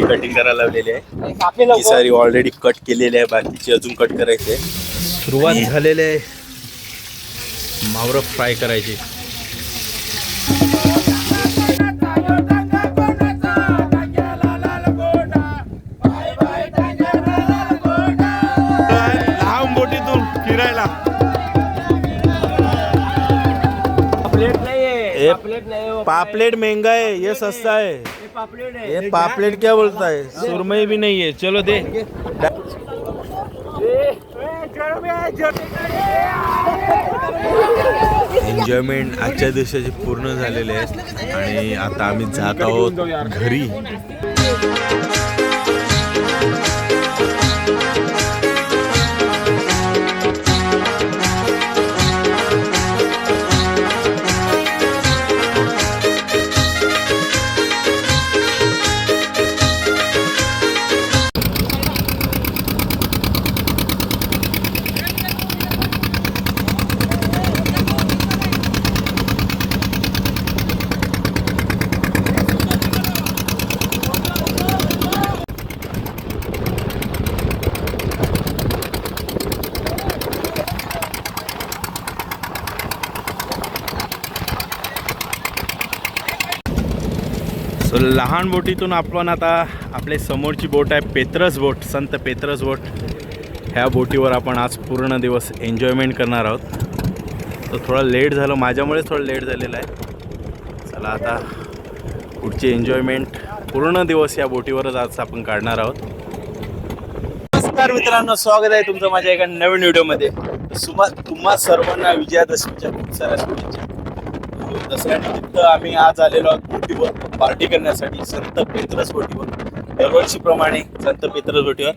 मच्छी कटिंग करायला लावलेली आहे. ही सारी ऑलरेडी कट केलेली आहे बाकीची अजून कट करायची आहे. सुरुवात झालेली आहे. मावरं फ्राय करायची. लहान बोटीतून फिरायला पापलेट नहीं है है महंगा है ये सस्ता है ये पापलेट है क्या बोलता है? सुरमई भी नहीं है। चलो दे। एन्जॉयमेंट आजच्या दिवसाचे पूर्ण झालेले आहेत आणि आता आम्ही जात आहोत घरी. लहान बोटीतून आपण आता आपले समोरची बोट आहे पेत्रस बोट संत पेत्रस बोट. ह्या बोटीवर आपण आज पूर्ण दिवस एन्जॉयमेंट करणार आहोत. तर थोडा लेट झालं माझ्यामुळेच थोडं लेट झालेलं आहे. चला आता पुढची एन्जॉयमेंट पूर्ण दिवस या बोटीवरच आज आपण काढणार आहोत. नमस्कार मित्रांनो स्वागत आहे तुमचं माझ्या एका नवीन व्हिडिओमध्ये सुमा तुम्हा सर्वांना विजयादशमीच्या खूप साऱ्या शुभेच्छा. दसऱ्यानिमित्त आम्ही आज आलेलो आहोत बोटीवर पार्टी करण्यासाठी संत पेत्रस बोटीवर दरवर्षीप्रमाणे संत पेत्रस बोटीवर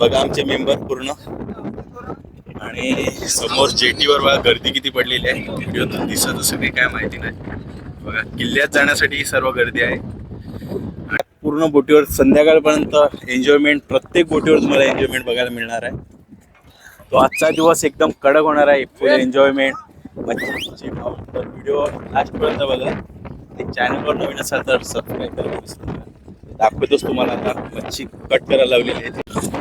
बघा आमचे मेंबर पूर्ण. आणि समोर जेटीवर बघा गर्दी किती पडलेली आहे. व्हिडिओतून दिसत असं काही काय माहिती नाही. बघा किल्ल्यात जाण्यासाठी सर्व गर्दी आहे. आणि पूर्ण बोटीवर संध्याकाळपर्यंत एन्जॉयमेंट प्रत्येक बोटीवर तुम्हाला एन्जॉयमेंट बघायला मिळणार आहे. तो आजचा दिवस एकदम कडक होणार आहे. फुल एन्जॉयमेंट म्हणजे मच्छीचे भाव तर व्हिडिओ लास्टपर्यंत बघा. आणि चॅनलवर नवीन असाल तर सबस्क्राईब करायला विसरू नका. दाखवतोच तुम्हाला आता मच्छी कट करायला लावलेली आहे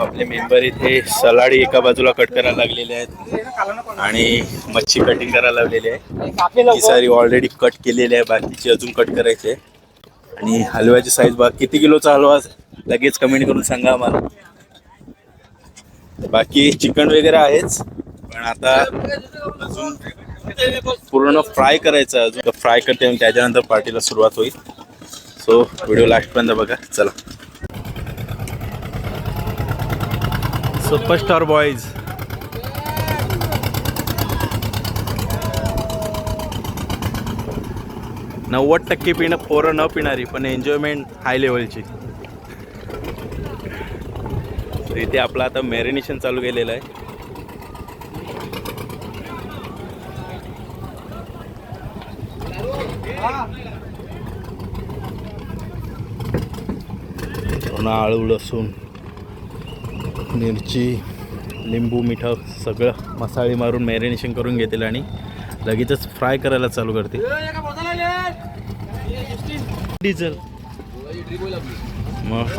आपले मेंबर इथे सलाडी एका बाजूला कट करायला लागलेले आहेत. आणि मच्छी कटिंग करायला लावलेली आहे. ही सारी ऑलरेडी कट केलेली आहे. बाकीची अजून कट करायची आहे. आणि हलव्याची साईज बघा. किती किलोचा हलवा लगेच कमेंट करून सांगा आम्हाला. बाकी चिकन वगैरे आहेच. कारण आता अजून पूर्ण फ्राय करायचं अजून फ्राय करते आणि त्याच्यानंतर पार्टीला सुरुवात होईल. सो व्हिडिओ लास्टपर्यंत बघा. चला. सुपरस्टार बॉईज नव्वद टक्के पिणं पोरं न पिणारी पण एन्जॉयमेंट हाय लेवलची तर इथे आपलं आता मॅरिनेशन चालू केलेलं आहे. पूर्ण आळू लसूण मिरची लिंबू मिठा सगळं मसाले मारून मॅरिनेशन करून घेतील आणि लगेचच फ्राय करायला चालू करते डिझेल. मग?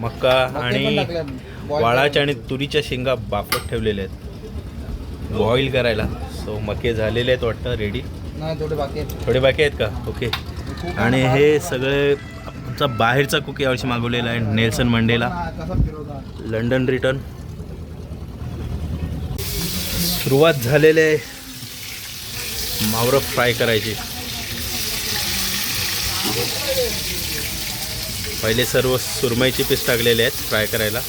मका आणि वाळाच्या आणि तुरीच्या शेंगा बाफत ठेवलेल्या आहेत. बॉईल करायला. सो मके झालेले आहेत वाटतं? रेडी नाही थोडे बाकी आहेत. थोडे बाकी आहेत का? ओके आणि हे सगळे आमचा बाहेरचा कुक यावर्षी मागवलेला आहे नेल्सन मंडेला लंडन रिटर्न सुरुवात झालेली आहे. मावरं फ्राय करायची. पहिले सर्व सुरमईचे पीस टाकलेले आहेत फ्राय करायला.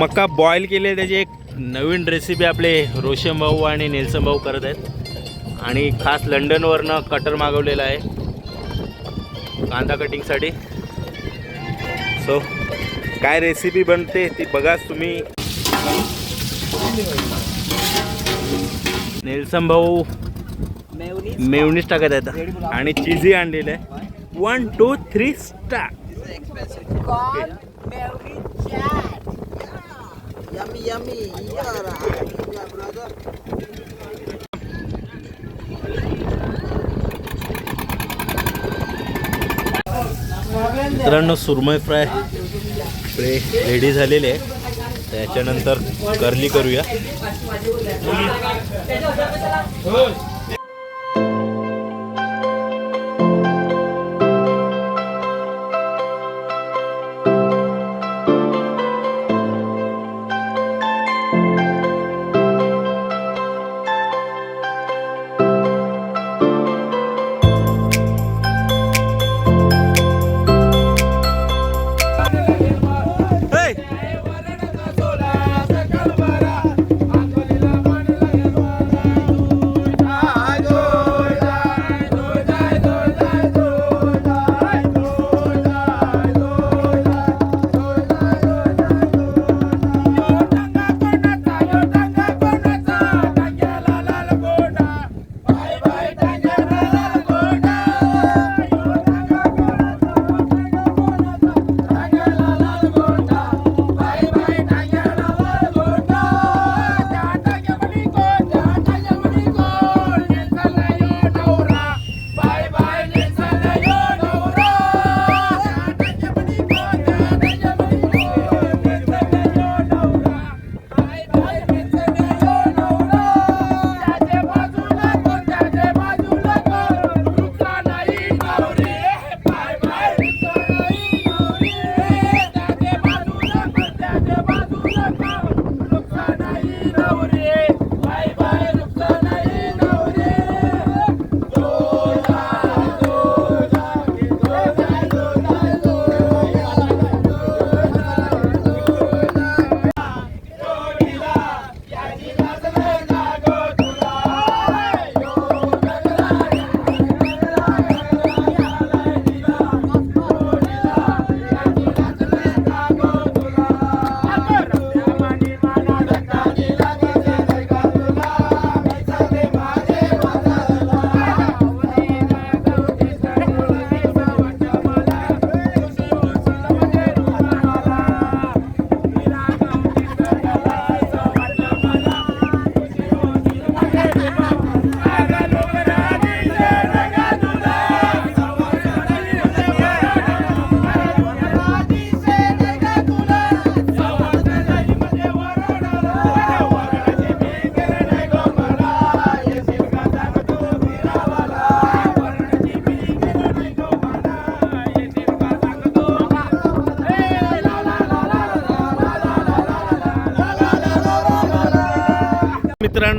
मका बॉईल केले त्याची एक नवीन रेसिपी आपले रोशन भाऊ आणि नेल्सन भाऊ करत आहेत. आणि खास लंडनवरनं कटर मागवलेला आहे. कांदा कटिंगसाठी सो काय रेसिपी बनते ती बघाच तुम्ही. नेल्सन भाऊ मेवनीच टाकत आहेत. आणि चिझी आणलेलं आहे. One two three star. Yummy, yummy. Yeah, yeah, brother. मित्रांनो सुरमई फ्राय इकडे रेडी झालेले आहे त्याच्यानंतर कर्ली करूया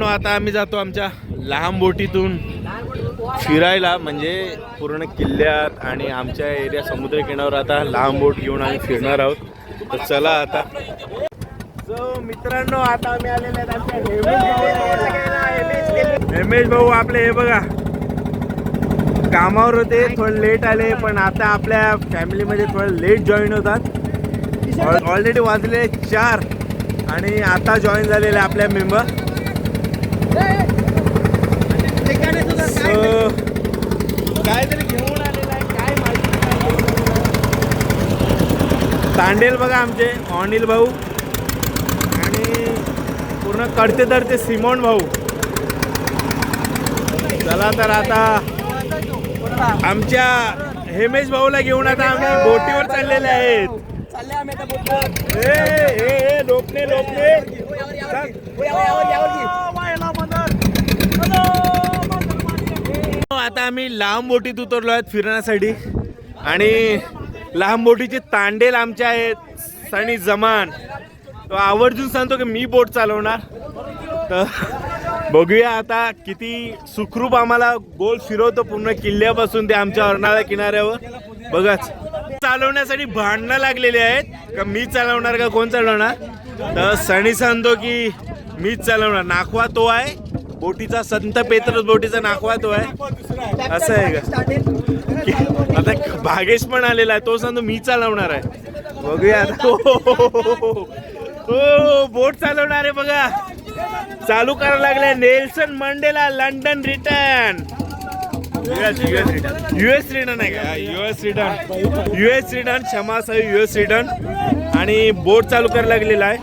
आता आम्ही जातो आमच्या लहान बोटीतून फिरायला म्हणजे पूर्ण किल्ल्यात आणि आमच्या एरिया समुद्र किनाऱ्यावर आता लहान बोट घेऊन आम्ही फिरणार आहोत. तर चला आता. सो मित्रांनो आता आम्ही आलेले आहेत आमच्या हेमेश भाऊ. आपले हे बघा. कामावर होते थोडं लेट आले पण आता आपल्या फॅमिलीमध्ये थोडं लेट जॉईन होतात. ऑलरेडी वाजले चार आणि आता जॉईन झालेले आपल्या मेंबर घेऊन आलेला आहे काय माहिती. तांडेल बघा आमचे अनिल भाऊ आणि पूर्ण कडते तर ते सिमोन भाऊ चला तर आता आमच्या हेमेश भाऊला घेऊन आता आम्ही बोटीवर चाललेले आहेत आम्ही आता आम्ही लांब बोटीत उतरलो आहेत फिरण्यासाठी. आणि लांब बोटीचे तांडेल आमचे आहेत सणी जमान. तो आवर्जून सांगतो की मी बोट चालवणार. तर बघूया आता किती सुखरूप आम्हाला गोल फिरवतो पूर्ण किल्ल्यापासून ते आमच्या अर्नाळा किनाऱ्यावर. बघाच. चालवण्यासाठी भांडणं लागलेली आहेत. का मी चालवणार का कोण चालवणार? तर सणी सांगतो की मीच चालवणार. नाखवा तो आहे. बोटीचा संत पेत्रस बोटीचा नाखवा तो आहे. असं आहे का? आता भागेश पण आलेला आहे तो सांगतो मी चालवणार आहे. बघूया हो, हो, हो, हो, बोट चालवणार आहे बघा. चालू करायला लागले Nelson Mandela London return. US return आहे का? युएस रिटर्न युएस रिटर्न क्षमासाहेब युएस रिटर्न आणि बोट चालू करायला लागलेला आहे.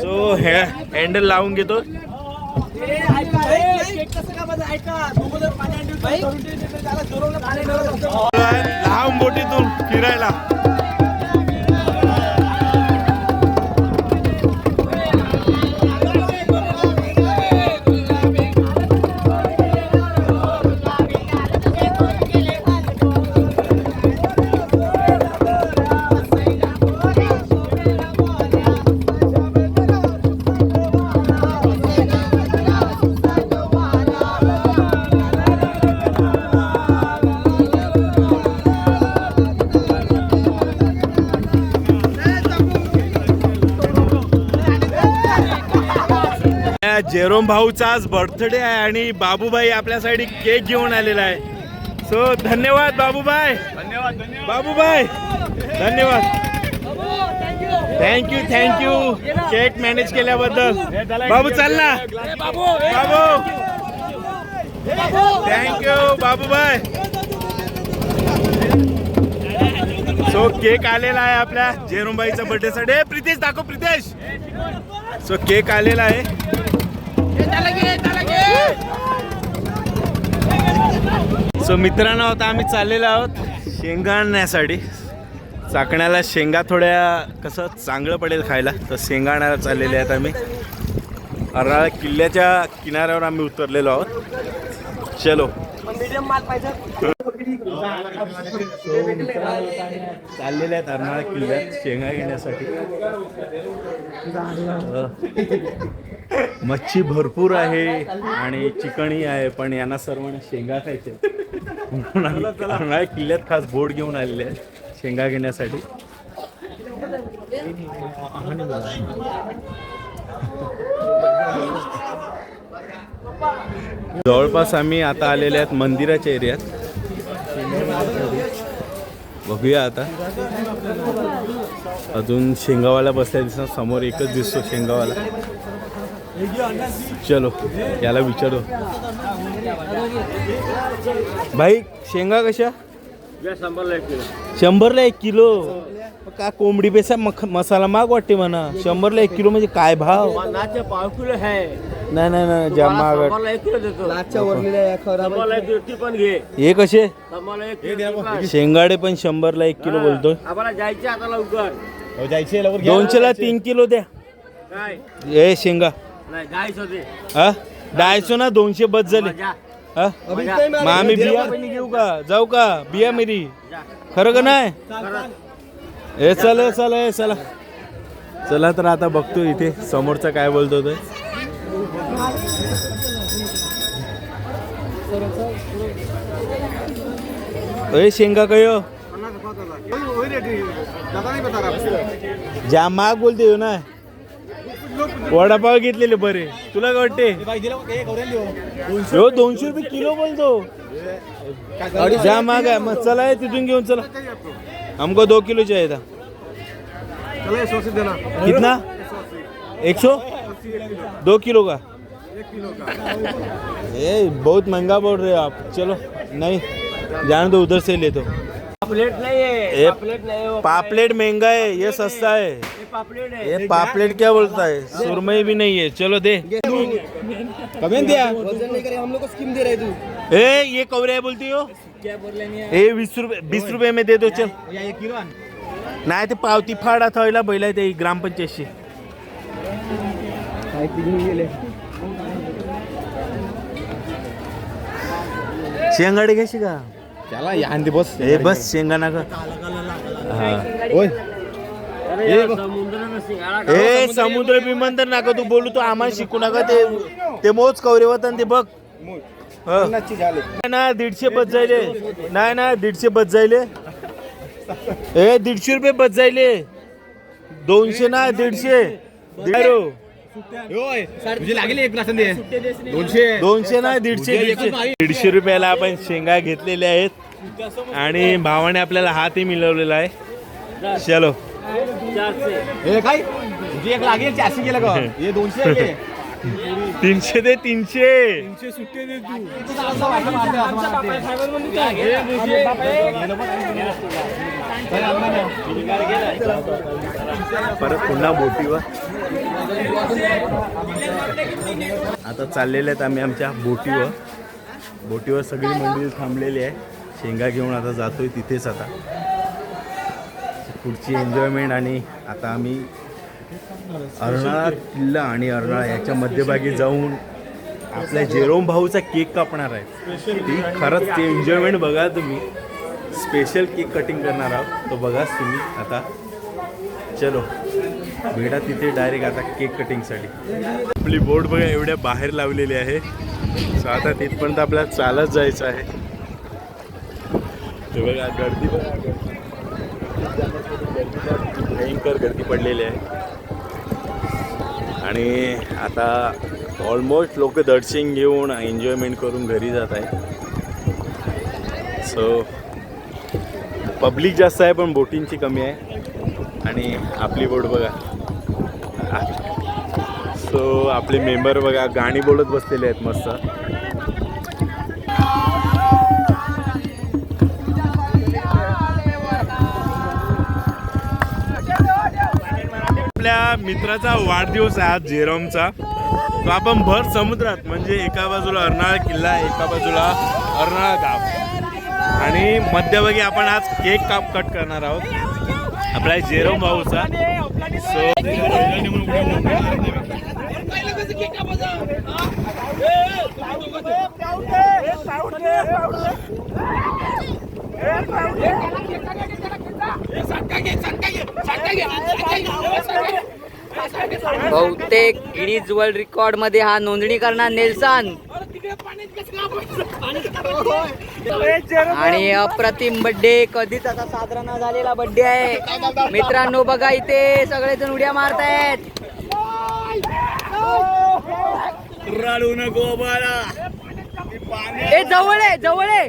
जो हे हँडल लावून घेतो. लहान बोटीतून फिरायला. जेरोम भाऊचा आज बर्थडे आहे आणि बाबूभाई आपल्यासाठी केक घेऊन आलेला आहे. सो धन्यवाद बाबूभाई धन्यवाद बाबूभाई धन्यवाद. थँक्यू थँक्यू केक मॅनेज केल्याबद्दल. बाबू चाल ना. बाबू thank you Babubhai so cake आलेला आहे आपल्या जेरुमबाईचा बर्थडे साठी. प्रितेश दाखव प्रितेश. सो केक आलेला आहे. सो मित्रांनो आता आम्ही चाललेलो आहोत शेंगा आणण्यासाठी. चाकण्याला शेंगा थोड्या कसं चांगलं पडेल खायला. तर शेंगा आणायला चाललेले आहेत आम्ही. अर्नाळा किल्ल्याच्या किनाऱ्यावर आम्ही उतरलेलो आहोत. चलो. चाललेले आहेत अर्नाळा किल्ल्यात शेंगा घेण्यासाठी. मच्छी भरपूर आहे आणि चिकणी आहे पण यांना सर्वांना शेंगा खायचे किल्ल्यात खास बोट घेऊन आलेले आहेत शेंगा घेण्यासाठी. जवळपास आम्ही आता आलेले आहेत मंदिराच्या एरियात. बघूया आता. अजून शेंगावाला बसल्या दिसणार समोर एकच दिसतो शेंगावाला. चलो याला विचारू. भाई शेंगा कशा? शंभरला एक किलो. का कोंबडी पेसा मख मसाला माग वाटते म्हणा. शंभरला एक किलो म्हणजे काय भाव? पाव किलो आहे नाही नाही नाही जाम महाग आहे. आम्हाला एक किलो देतो. लाटच्या वरलेल्या या खराब आम्हाला एक किलो ती पण घे. हे कसे. शेंगाडे पण शंभरला एक किलो बोलतोय. जायचे आता लवकर. दोनशेला तीन किलो द्या. काय? ए शेंगा. हा? डायसो ना दोनशे बस झाले. हा? मग आम्ही बिया घेऊ का? जाऊ का? बिया मेरी? खरं का नाही? हे चल हे चल हे चला. चला तर आता बघतो इथे समोरचा काय बोलतो ते. अरे शेंगा कयो जाम महाग बोलते हो ना. वडापाव घेतलेले बरे. तुला काय वाटते? हो दोनशे रुपये किलो बोलतो. जा महाग आहे मग चला हे तिथून घेऊन चला. हमको दो किलो चाहिए था कितना एक सौ दो किलो का? ए बहुत महंगा बोल रहे हो आप. चलो नहीं. जान दो उधर से ले तो. पापलेट नहीं है पापलेट नहीं है वो पापलेट महंगा है ये सस्ता है ये पापलेट है ये पापलेट क्या बोलता है? सुरमई भी नहीं है चलो दे। वजन नहीं करे हम लोग को स्कीम दे रहे तू। ए ये कवरे है बोलती हो? क्या बोल रहे हैं ए वीस रुपये वीस रुपये में दे दो चल। नाही ते पावती फाडा थयला बैला ते ग्रामपंचायतशी. शेंगाडे घ्यायची का? त्याला यांदी बस. ए बस शेंगा नका हा. समुद्र सिंगाड़ा ए समुद्र विमंतर नका तू बोलू तू आम्हाला शिकू नका ते ते मोज कवरे वतन ते बघ. ह. ना दीडशे बस जायले. नाही ना दीडशे बस जायले. ए दीडशे रुपये बस जायले. दोनशे ना दीडशे. दीडो. दोनशे. दोनशे ना दीडशे दीडशे. दीडशे रुपयाला आपण शेंगा घेतलेल्या आहेत. आणि भावाने आपल्याला हातही मिळवलेला आहे. चलो. हे काय? तुझी एक लागेल चारशे गेलं का हे दोनशे तीनशे दे तीनशे. परत पुन्हा बोटीवर. आता चाललेले आहेत आम्ही आमच्या बोटीवर. बोटीवर सगळी मंडळी थांबलेली आहे. शेंगा घेऊन आता जातोय तिथेच आता. पुढची एन्जॉयमेंट आणि आता आम्ही अर्नाळा किल्ला आणि अर्नाळा याच्या मध्यभागी जाऊन आपल्या जेरोम भाऊचा केक कापणार आहे. ती खरंच ते एन्जॉयमेंट बघा तुम्ही. स्पेशल केक कटिंग करणार आहोत. तो बघाच तुम्ही आता. चलो. भेटा तिथे डायरेक्ट आता केक कटिंगसाठी आपली बोट बघा एवढ्या बाहेर लावलेली आहे. सो आता तिथपर्यंत आपल्याला चालत जायचं आहे. हे बघा गर्दी बघा. गर्दी. भयंकर गर्दी पडलेली आहे. आणि आता ऑलमोस्ट लोक दर्शन घेऊन एन्जॉयमेंट करून घरी जात आहे सो पब्लिक जास्त आहे पण बोटिंगची कमी आहे. आणि आपली बोट बघा. सो आपले मेंबर बघा गाणी बोलत बसलेले आहेत मस्त. आपल्या मित्राचा वाढदिवस आहे आज जेरोमचा. तो आपण भर समुद्रात म्हणजे एका बाजूला अर्नाळा किल्ला एका बाजूला अर्नाळा गाव. आणि मध्यभागी आपण आज केक काप कट करणार आहोत. आपल्या जेरोम भाऊचा. सो बहुतेक गिनीज वर्ल्ड रेकॉर्डमध्ये हा नोंदणी करणार नेल्सन. आणि अप्रतिम बर्थडे कधीच असा साजरा न झालेला बर्थडे आहे. मित्रांनो बघा इथे सगळेजण उड्या मारतायत. ए जवळ आहे जवळ आहे.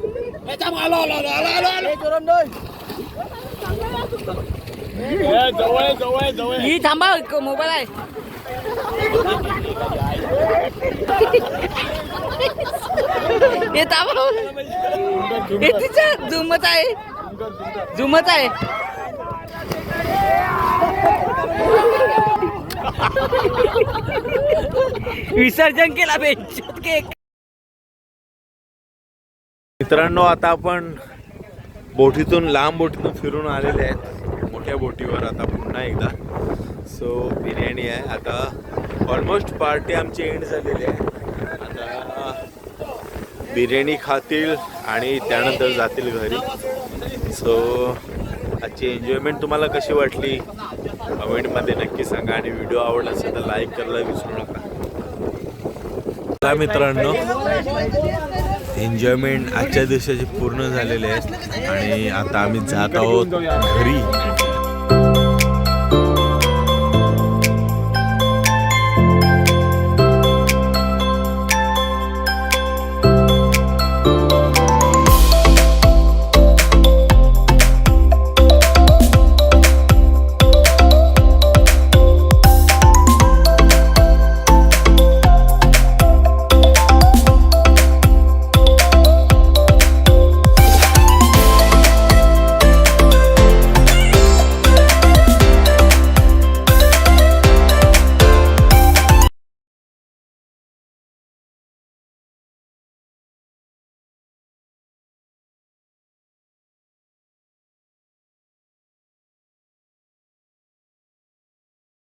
जवळ जवळ जवळ ही थांबा मोबाईल आहे. हे थांबा. हे तिच्या झुमत आहे. झुमत आहे. विसर्जन केला बेंचात केक मित्रांनो आता आपण बोटीतून लांब बोटीतून फिरून आलेले आहेत. मोठ्या बोटीवर आता पुन्हा एकदा. सो बिर्याणी आहे. आता ऑलमोस्ट पार्टी आमची एंड झालेली आहे. आता बिर्याणी खातील आणि त्यानंतर जातील घरी. सो आजची एन्जॉयमेंट तुम्हाला कशी वाटली? कमेंटमध्ये नक्की सांगा आणि व्हिडिओ आवडला असेल तर लाईक करायला विसरू नका. मित्रांनो. एन्जॉयमेंट आजच्या दिवसाचे पूर्ण झालेले आहेत आणि आता आम्ही जात आहोत घरी.